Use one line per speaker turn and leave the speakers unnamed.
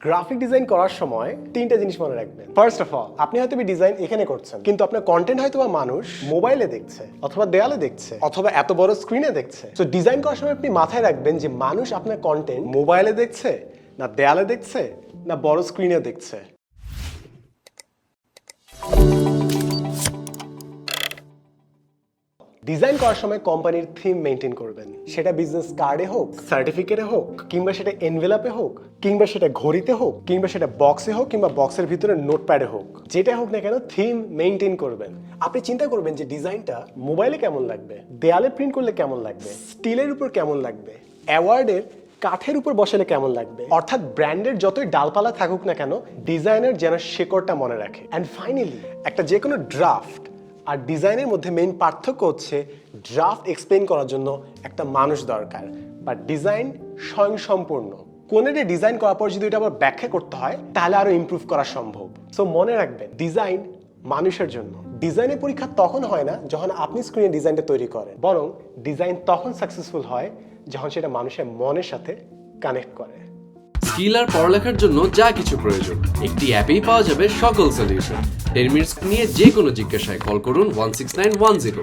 Graphic design করার সময় তিনটা জিনিস মনে রাখবেন। ফার্স্ট অফ অল আপনি হয়তো ডিজাইন এখানে করছেন, কিন্তু আপনার কন্টেন্ট হয়তো বা মানুষ মোবাইলে দেখছে অথবা দেয়ালে দেখছে অথবা এত বড় স্ক্রিনে দেখছে। তো ডিজাইন করার সময় আপনি মাথায় রাখবেন যে মানুষ আপনার কন্টেন্ট মোবাইলে দেখছে, না দেয়ালে দেখছে, না বড় স্ক্রিনে দেখছে। ডিজাইন করার সময় কোম্পানির থিম মেনটেন করবেন। সেটা বিজনেস কার্ডে হোক সার্টিফিকেটে হোক, কিংবা সেটা এনভেলাপে হোক, কিংবা সেটা ঘড়িতে হোক, কিংবা সেটা বক্সে হোক, কিংবা বক্সের ভিতরে নোটপ্যাডে হোক যেটা হোক না কেন থিম মেনটেন করবেন। আপনি চিন্তা করবেন যে ডিজাইনটা মোবাইলে কেমন লাগবে? দেয়ালে প্রিন্ট করলে কেমন লাগবে? স্টিলের উপর কেমন লাগবে? অ্যাওয়ার্ডের কাঠের উপর বসালে কেমন লাগবে? অর্থাৎ ব্র্যান্ডের যতই ডালপালা থাকুক না কেন ডিজাইনের যেন শেকড়টা মনে রাখে। অ্যান্ড ফাইনালি একটা যে কোনো ড্রাফট আর ডিজাইনের মধ্যে মেইন পার্থক্য হচ্ছে ড্রাফট এক্সপ্লেন করার জন্য একটা মানুষ দরকার। বা ডিজাইন স্বয়ংসম্পূর্ণ। কোনেরে ডিজাইন করার পর যদি এটা আবার ব্যাখ্যা করতে হয়, তাহলে আরও ইমপ্রুভ করা সম্ভব। সো মনে রাখবেন ডিজাইন মানুষের জন্য। ডিজাইনের পরীক্ষা তখন হয় না যখন আপনি স্ক্রিনে ডিজাইনটা তৈরি করেন। বরং ডিজাইন তখন সাকসেসফুল হয় যখন সেটা মানুষের মনের সাথে কানেক্ট করে।
স্কিল আর পড়ালেখার জন্য যা কিছু প্রয়োজন। একটি অ্যাপেই পাওয়া যাবে সকল সলিউশন টেন মিনিটস নিয়ে যে কোনো জিজ্ঞাসায় কল করুন one six nine one zero